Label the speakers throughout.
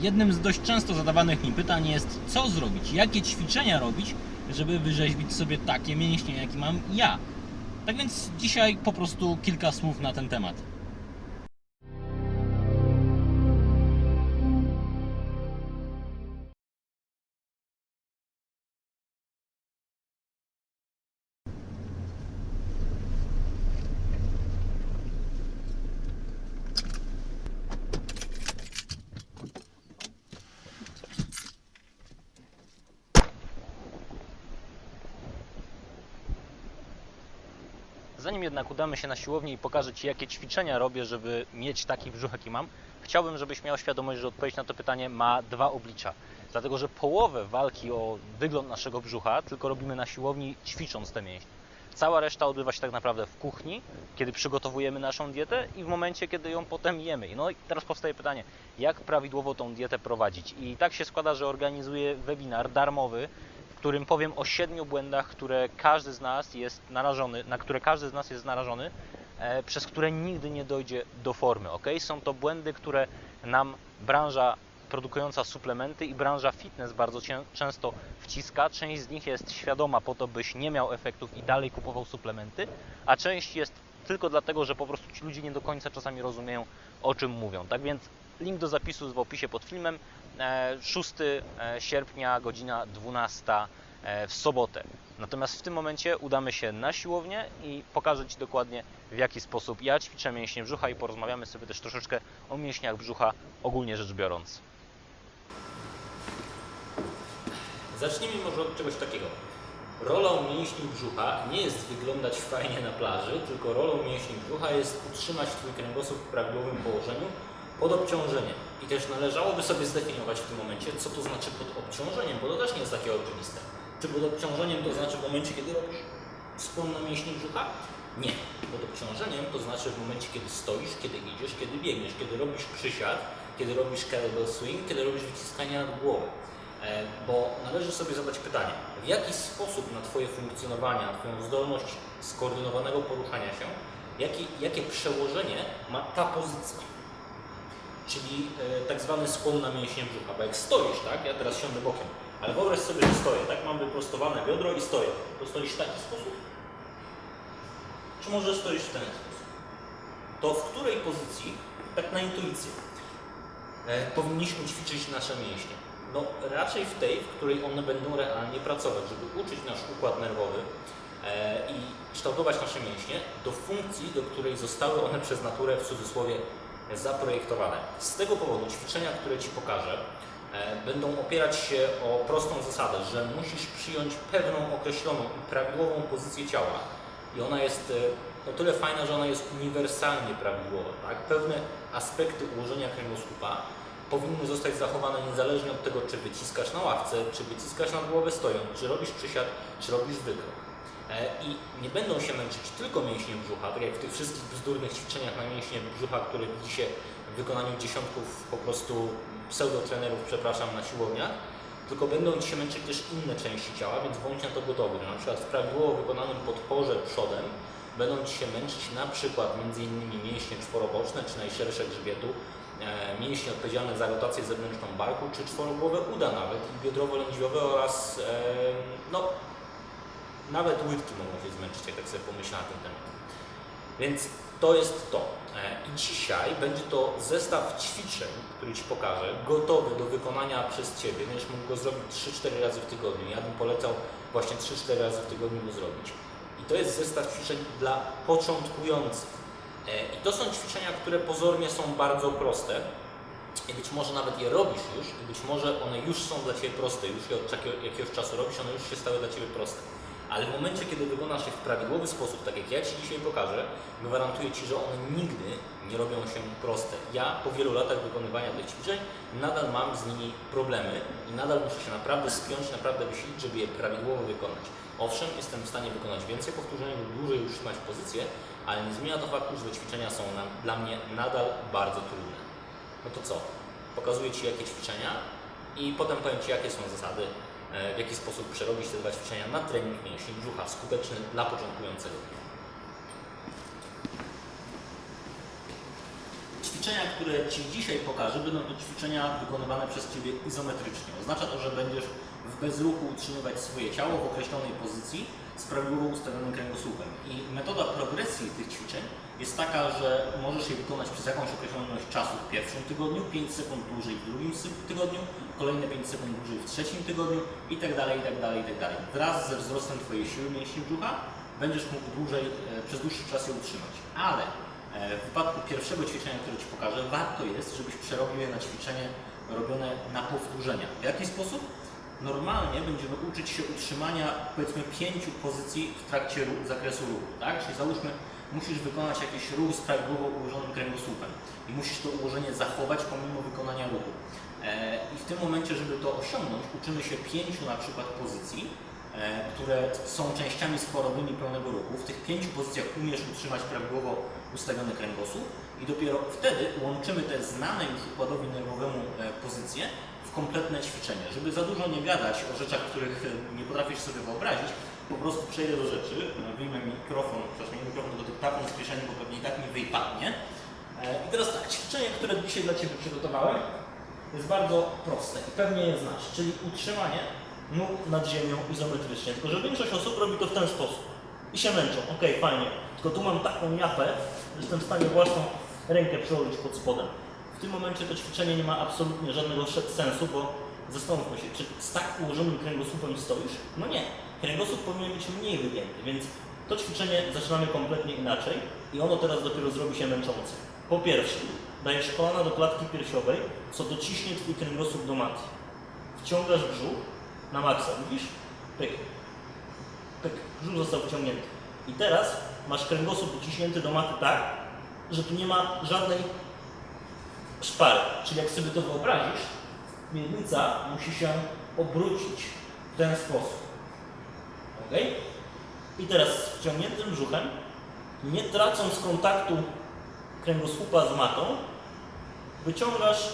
Speaker 1: Jednym z dość często zadawanych mi pytań jest, co zrobić, jakie ćwiczenia robić, żeby wyrzeźbić sobie takie mięśnie, jakie mam ja. Tak więc dzisiaj po prostu kilka słów na ten temat. Zanim jednak udamy się na siłownię i pokażę Ci, jakie ćwiczenia robię, żeby mieć taki brzuch, jaki mam, chciałbym, żebyś miał świadomość, że odpowiedź na to pytanie ma dwa oblicza. Dlatego, że połowę walki o wygląd naszego brzucha tylko robimy na siłowni, ćwicząc te mięśnie. Cała reszta odbywa się tak naprawdę w kuchni, kiedy przygotowujemy naszą dietę i w momencie, kiedy ją potem jemy. No i teraz powstaje pytanie, jak prawidłowo tą dietę prowadzić? I tak się składa, że organizuję webinar darmowy, którym powiem o siedmiu błędach, które każdy z nas jest narażony, na które każdy z nas jest narażony, e, przez które nigdy nie dojdzie do formy. ok? Są to błędy, które nam branża produkująca suplementy i branża fitness bardzo cię, często wciska. Część z nich jest świadoma po to, byś nie miał efektów i dalej kupował suplementy, a część jest tylko dlatego, że po prostu ci ludzie nie do końca czasami rozumieją, o czym mówią. Tak więc link do zapisu w opisie pod filmem. E, 6 e, sierpnia, godzina 12 e, w sobotę. Natomiast w tym momencie udamy się na siłownię i pokażę Ci dokładnie w jaki sposób ja ćwiczę mięśnie brzucha i porozmawiamy sobie też troszeczkę o mięśniach brzucha ogólnie rzecz biorąc. Zacznijmy może od czegoś takiego. Rolą mięśni brzucha nie jest wyglądać fajnie na plaży, tylko rolą mięśni brzucha jest utrzymać Twój kręgosłup w prawidłowym położeniu pod obciążeniem. I też należałoby sobie zdefiniować w tym momencie, co to znaczy pod obciążeniem, bo to też nie jest takie oczywiste. Czy pod obciążeniem to znaczy w momencie, kiedy robisz skłon na mięśni brzucha? Nie. Pod obciążeniem to znaczy w momencie, kiedy stoisz, kiedy idziesz, kiedy biegniesz, kiedy robisz przysiad, kiedy robisz kettlebell swing, kiedy robisz wyciskanie nad głowę. E, Bo należy sobie zadać pytanie, w jaki sposób na Twoje funkcjonowanie, na Twoją zdolność skoordynowanego poruszania się, jaki, jakie przełożenie ma ta pozycja? Czyli e, tak zwany skłon na mięśnie brzucha. Bo jak stoisz, tak, ja teraz siądę bokiem, ale wyobraź sobie, że stoję, tak, mam wyprostowane biodro i stoję. To stoisz w taki sposób? Czy może stoisz w ten sposób? To w której pozycji, tak na intuicję, e, powinniśmy ćwiczyć nasze mięśnie? No raczej w tej, w której one będą realnie pracować, żeby uczyć nasz układ nerwowy e, i kształtować nasze mięśnie do funkcji, do której zostały one przez naturę w cudzysłowie zaprojektowane. Z tego powodu ćwiczenia, które Ci pokażę, e, będą opierać się o prostą zasadę, że musisz przyjąć pewną określoną i prawidłową pozycję ciała i ona jest e, o tyle fajna, że ona jest uniwersalnie prawidłowa. Tak? Pewne aspekty ułożenia kręgosłupa powinny zostać zachowane niezależnie od tego, czy wyciskasz na ławce, czy wyciskasz na głowę stojąc, czy robisz przysiad, czy robisz wykrok. E, I nie będą się męczyć tylko mięśnie brzucha, tak jak w tych wszystkich bzdurnych ćwiczeniach na mięśnie brzucha, które widzi się w wykonaniu dziesiątków po prostu pseudotrenerów, przepraszam, na siłowniach, tylko będą się męczyć też inne części ciała, więc bądź na to gotowy. Na przykład w prawidłowo wykonanym podporze przodem będą Ci się męczyć na przykład innymi mięśnie czworoboczne czy najszersze grzbietu, e, mięśnie odpowiedzialne za rotację zewnętrzną barku, czy czworogłowe uda nawet i biodrowo-lędźwiowe oraz e, no, nawet łydki mogą się zmęczyć, jak tak sobie na ten temat. Więc to jest to. E, I dzisiaj będzie to zestaw ćwiczeń, który Ci pokażę, gotowy do wykonania przez Ciebie. Będziesz mógł go zrobić 3-4 razy w tygodniu. Ja bym polecał właśnie 3-4 razy w tygodniu go zrobić. I to jest zestaw ćwiczeń dla początkujących. E, I to są ćwiczenia, które pozornie są bardzo proste. I być może nawet je robisz już, i być może one już są dla Ciebie proste, już je od jakiego- jakiegoś czasu robisz, one już się stały dla Ciebie proste. Ale w momencie, kiedy wykonasz je w prawidłowy sposób, tak jak ja Ci dzisiaj pokażę, gwarantuję Ci, że one nigdy nie robią się proste. Ja po wielu latach wykonywania tych ćwiczeń nadal mam z nimi problemy i nadal muszę się naprawdę spiąć, naprawdę wysilić, żeby je prawidłowo wykonać. Owszem, jestem w stanie wykonać więcej powtórzeń lub dłużej utrzymać pozycję, ale nie zmienia to faktu, że te ćwiczenia są nam, dla mnie nadal bardzo trudne. No to co? Pokazuję Ci jakie ćwiczenia i potem powiem Ci jakie są zasady, w jaki sposób przerobić te dwa ćwiczenia na trening mięśni brzucha, skuteczny dla początkującego. ćwiczenia, które Ci dzisiaj pokażę, będą to ćwiczenia wykonywane przez Ciebie izometrycznie. Oznacza to, że będziesz w bezruchu utrzymywać swoje ciało w określonej pozycji z prawidłowo ustawionym kręgosłupem. I metoda progresji tych ćwiczeń jest taka, że możesz je wykonać przez jakąś określoną ilość czasu w pierwszym tygodniu, 5 sekund dłużej w drugim tygodniu, kolejne 5 sekund dłużej w trzecim tygodniu i tak dalej, i tak dalej, i tak dalej. Wraz ze wzrostem Twojej siły mięśni brzucha będziesz mógł dłużej, e, przez dłuższy czas je utrzymać. Ale e, w wypadku pierwszego ćwiczenia, które Ci pokażę, warto jest, żebyś przerobił je na ćwiczenie robione na powtórzenia. W jaki sposób? Normalnie będziemy uczyć się utrzymania powiedzmy pięciu pozycji w trakcie ru- zakresu ruchu, tak? Czyli załóżmy, musisz wykonać jakiś ruch z prawidłowo ułożonym kręgosłupem i musisz to ułożenie zachować pomimo wykonania ruchu. E, I w tym momencie, żeby to osiągnąć, uczymy się pięciu na przykład pozycji, e, które są częściami składowymi pełnego ruchu. W tych pięciu pozycjach umiesz utrzymać prawidłowo ustawiony kręgosłup i dopiero wtedy łączymy te znane już układowi nerwowemu e, pozycje w kompletne ćwiczenie. Żeby za dużo nie gadać o rzeczach, których nie potrafisz sobie wyobrazić, po prostu przejdę do rzeczy, wyjmę mikrofon, przepraszam, mikrofon, tylko dyktafon z kieszeni, bo pewnie i tak mi wypadnie. E, I teraz tak, ćwiczenie, które dzisiaj dla Ciebie przygotowałem, jest bardzo proste i pewnie je znasz, czyli utrzymanie nóg nad ziemią izometrycznie. Tylko, że większość osób robi to w ten sposób i się męczą. Okej, fajnie. Tylko tu mam taką japę, że jestem w stanie własną rękę przełożyć pod spodem. W tym momencie to ćwiczenie nie ma absolutnie żadnego sensu, bo zastanówmy się, czy z tak ułożonym kręgosłupem stoisz? No nie. Kręgosłup powinien być mniej wygięty, więc to ćwiczenie zaczynamy kompletnie inaczej i ono teraz dopiero zrobi się męczące. Po pierwsze, dajesz kolana do klatki piersiowej, co dociśnie Twój kręgosłup do maty. Wciągasz brzuch na maksa, widzisz? Pyk. Pyk. Brzuch został wciągnięty. I teraz masz kręgosłup dociśnięty do maty tak, że tu nie ma żadnej szpary. Czyli jak sobie to wyobrazisz, miednica musi się obrócić w ten sposób. Ok? I teraz z wciągniętym brzuchem, nie tracąc kontaktu kręgosłupa z matą, wyciągasz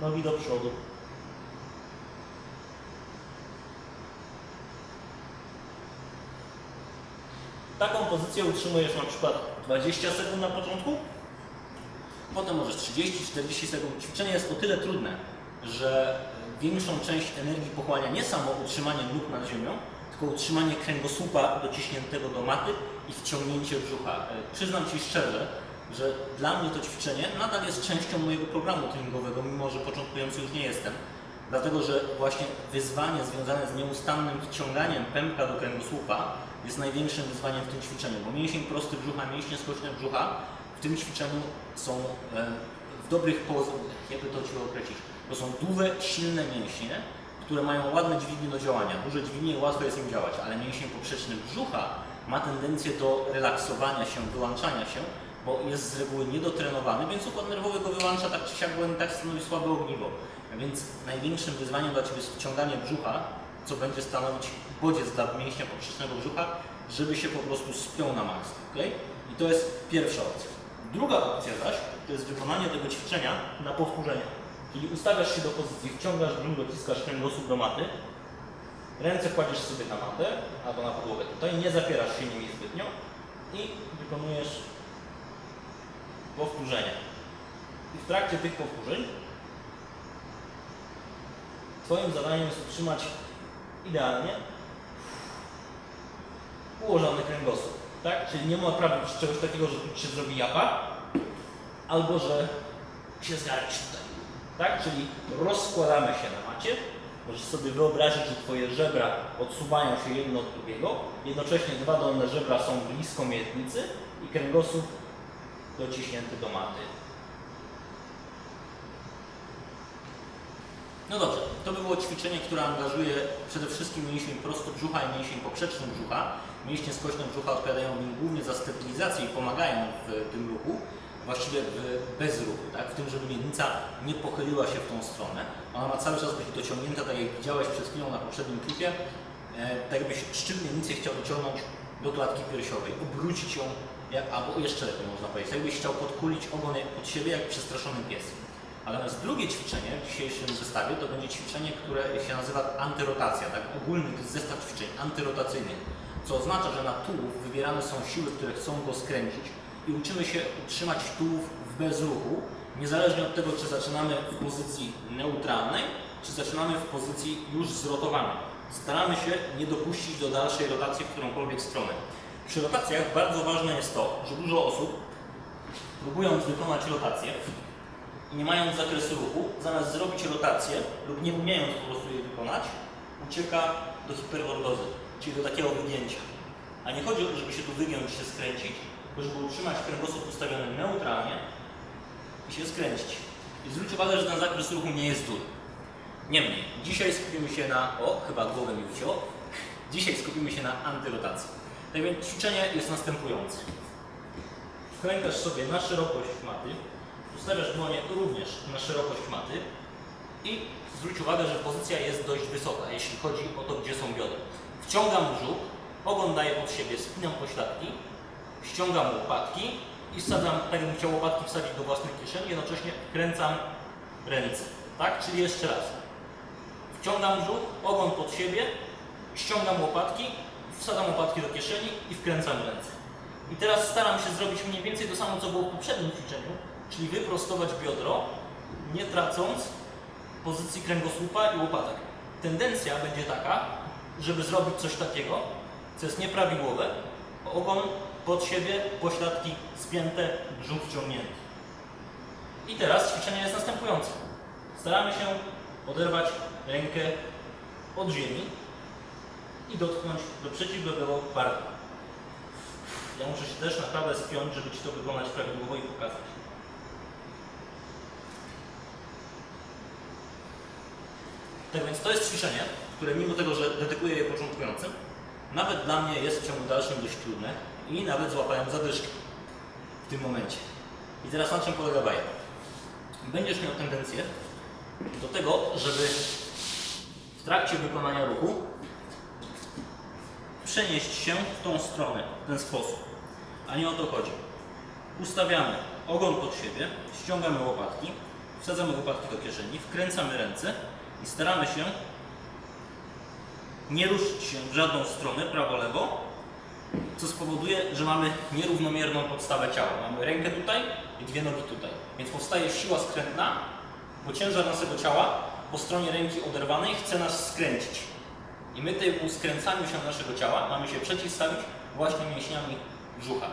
Speaker 1: nogi do przodu. Taką pozycję utrzymujesz na przykład 20 sekund na początku, potem możesz 30-40 sekund. Ćwiczenie jest o tyle trudne, że większą część energii pochłania nie samo utrzymanie nóg nad ziemią, tylko utrzymanie kręgosłupa dociśniętego do maty i wciągnięcie brzucha. E, Przyznam Ci szczerze, że dla mnie to ćwiczenie nadal jest częścią mojego programu treningowego, mimo że początkujący już nie jestem. Dlatego, że właśnie wyzwanie związane z nieustannym wciąganiem pępka do kręgosłupa jest największym wyzwaniem w tym ćwiczeniu, bo mięsień prosty brzucha, mięśnie skośne brzucha w tym ćwiczeniu są e, w dobrych pozach, jakby to Ci określić, to są duże, silne mięśnie, które mają ładne dźwignie do działania. Duże dźwignie łatwo jest im działać, ale mięsień poprzeczny brzucha ma tendencję do relaksowania się, wyłączania się, bo jest z reguły niedotrenowany, więc układ nerwowy go wyłącza tak czy siak, bo on tak stanowi słabe ogniwo. Więc największym wyzwaniem dla Ciebie jest wciąganie brzucha, co będzie stanowić bodziec dla mięśnia poprzecznego brzucha, żeby się po prostu spiął na maks. Okay? I to jest pierwsza opcja. Druga opcja zaś to jest wykonanie tego ćwiczenia na powtórzenia. Czyli ustawiasz się do pozycji, wciągasz brzuch, dociskasz kręgosłup do maty, ręce kładziesz sobie na matę albo na podłogę tutaj, nie zapierasz się nimi zbytnio i wykonujesz powtórzenia. I w trakcie tych powtórzeń Twoim zadaniem jest utrzymać idealnie ułożony kręgosłup. Tak? Czyli nie ma prawie czegoś takiego, że tu się zrobi japa, albo że się zgarniesz tutaj. Tak? Czyli rozkładamy się na macie. Możesz sobie wyobrazić, że Twoje żebra odsuwają się jedno od drugiego. Jednocześnie dwa dolne żebra są blisko miednicy i kręgosłup dociśnięty do maty. No dobrze, to by było ćwiczenie, które angażuje przede wszystkim mięsień prostobrzucha i mięsień poprzeczny brzucha. Mięśnie skośne brzucha odpowiadają głównie za stabilizację i pomagają w tym ruchu, właściwie w bezruchu, tak? w tym, żeby miednica nie pochyliła się w tą stronę. Ona ma cały czas być dociągnięta, tak jak widziałeś przed chwilą na poprzednim klipie, e, tak jakbyś szczyt miednicy chciał wyciągnąć do klatki piersiowej, obrócić ją, jak, albo jeszcze lepiej można powiedzieć, tak jakbyś chciał podkulić ogon pod siebie jak przestraszony pies. Natomiast drugie ćwiczenie w dzisiejszym zestawie to będzie ćwiczenie, które się nazywa antyrotacja, tak? ogólny zestaw ćwiczeń antyrotacyjnych, co oznacza, że na tułów wybierane są siły, które chcą go skręcić i uczymy się utrzymać tułów w bezruchu, niezależnie od tego, czy zaczynamy w pozycji neutralnej, czy zaczynamy w pozycji już zrotowanej. Staramy się nie dopuścić do dalszej rotacji w którąkolwiek stronę. Przy rotacjach bardzo ważne jest to, że dużo osób, próbując wykonać rotację nie mając zakresu ruchu, zamiast zrobić rotację lub nie umiejąc po prostu jej wykonać, ucieka do hiperlordozy, czyli do takiego wygięcia. A nie chodzi o to, żeby się tu wygiąć, się skręcić, żeby utrzymać kręgosłup ustawiony neutralnie i się skręcić. I zwróć uwagę, że ten zakres ruchu nie jest duży. Niemniej, dzisiaj skupimy się na... O, chyba głowę mi ucięło. Dzisiaj skupimy się na antyrotacji. Tak więc ćwiczenie jest następujące. Klękasz sobie na szerokość maty, ustawiasz dłonie również na szerokość maty i zwróć uwagę, że pozycja jest dość wysoka, jeśli chodzi o to, gdzie są biodra. Wciągam brzuch, ogon daję pod siebie, spinam pośladki, ściągam łopatki i wsadzam, tak jakbym chciał łopatki wsadzić do własnej kieszeni, jednocześnie kręcam ręce. Tak? Czyli jeszcze raz. Wciągam brzuch, ogon pod siebie, ściągam łopatki, wsadzam łopatki do kieszeni i wkręcam ręce. I teraz staram się zrobić mniej więcej to samo, co było w poprzednim ćwiczeniu, czyli wyprostować biodro, nie tracąc pozycji kręgosłupa i łopatek. Tendencja będzie taka, żeby zrobić coś takiego, co jest nieprawidłowe, ogon pod siebie, pośladki spięte, brzuch wciągnięty. I teraz ćwiczenie jest następujące. Staramy się oderwać rękę od ziemi i dotknąć do przeciwległego barku. Ja muszę się też naprawdę spiąć, żeby Ci to wykonać prawidłowo i pokazać. Tak więc to jest ćwiczenie, które mimo tego, że dedykuję je początkującym, nawet dla mnie jest w ciągu dalszym dość trudne i nawet złapałem zadyszkę w tym momencie. I teraz na czym polega bajka? Będziesz miał tendencję do tego, żeby w trakcie wykonania ruchu przenieść się w tą stronę, w ten sposób. A nie o to chodzi. Ustawiamy ogon pod siebie, ściągamy łopatki, wsadzamy łopatki do kieszeni, wkręcamy ręce i staramy się nie ruszyć się w żadną stronę, prawo-lewo, co spowoduje, że mamy nierównomierną podstawę ciała. Mamy rękę tutaj i dwie nogi tutaj. Więc powstaje siła skrętna, bo ciężar naszego ciała po stronie ręki oderwanej chce nas skręcić. I my temu skręcaniu się naszego ciała mamy się przeciwstawić właśnie mięśniami brzucha.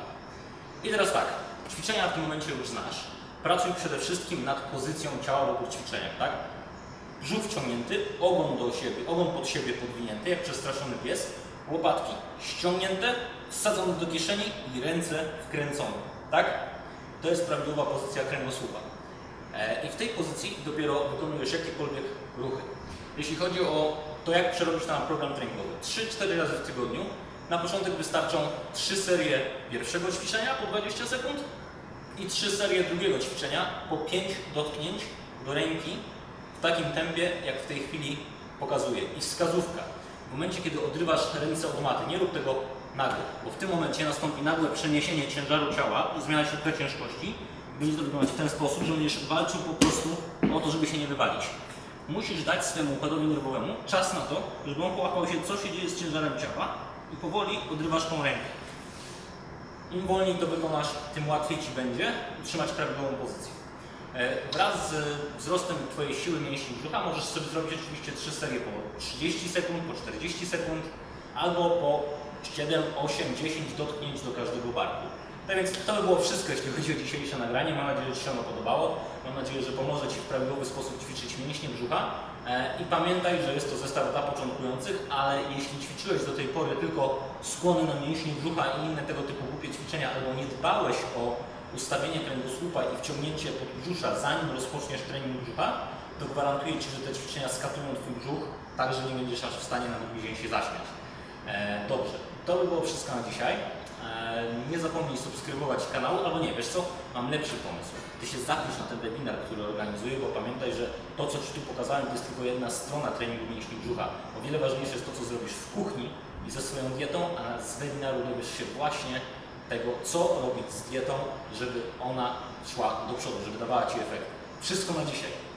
Speaker 1: I teraz tak, ćwiczenia w tym momencie już znasz. Pracuj przede wszystkim nad pozycją ciała w obu ćwiczeniach, tak? Brzuch wciągnięty, ogon do siebie, ogon pod siebie podwinięty, jak przestraszony pies, łopatki ściągnięte, wsadzone do kieszeni i ręce wkręcone, tak? To jest prawidłowa pozycja kręgosłupa. E, I w tej pozycji dopiero wykonujesz jakiekolwiek ruchy. Jeśli chodzi o to, jak przerobić na program treningowy, 3-4 razy w tygodniu. Na początek wystarczą 3 serie pierwszego ćwiczenia po 20 sekund i 3 serie drugiego ćwiczenia po 5 dotknięć do ręki w takim tempie, jak w tej chwili pokazuję. I wskazówka. W momencie, kiedy odrywasz ręce od maty, nie rób tego nagle, bo w tym momencie nastąpi nagłe przeniesienie ciężaru ciała, zmiana śrubka ciężkości. Będzie to wyglądać w ten sposób, że będziesz walczył po prostu o to, żeby się nie wywalić. Musisz dać swojemu układowi nerwowemu czas na to, żeby on połapał się, co się dzieje z ciężarem ciała i powoli odrywasz tą rękę. Im wolniej to wykonasz, tym łatwiej Ci będzie utrzymać prawidłową pozycję. E, Wraz z wzrostem Twojej siły mięśni brzucha możesz sobie zrobić oczywiście 3 serie po 30 sekund, po 40 sekund, albo po 7, 8, 10 dotknięć do każdego barku. Tak więc to by było wszystko, jeśli chodzi o dzisiejsze nagranie. Mam nadzieję, że Ci się ono podobało. Mam nadzieję, że pomoże Ci w prawidłowy sposób ćwiczyć mięśnie brzucha. E, I pamiętaj, że jest to zestaw dla początkujących, ale jeśli ćwiczyłeś do tej pory tylko skłony na mięśnie brzucha i inne tego typu głupie ćwiczenia, albo nie dbałeś o ustawienie kręgosłupa i wciągnięcie podbrzusza, zanim rozpoczniesz trening brzucha, to gwarantuję Ci, że te ćwiczenia skatują Twój brzuch, tak że nie będziesz aż w stanie na drugi dzień się zaśmiać. E, dobrze, to by było wszystko na dzisiaj. E, nie zapomnij subskrybować kanału, albo nie, wiesz co, mam lepszy pomysł. Ty się zapisz na ten webinar, który organizuję, bo pamiętaj, że to, co Ci tu pokazałem, to jest tylko jedna strona treningu mięśni brzucha. O wiele ważniejsze jest to, co zrobisz w kuchni i ze swoją dietą, a z webinaru dowiesz się właśnie tego, co robić z dietą, żeby ona szła do przodu, żeby dawała Ci efekt. Wszystko na dzisiaj.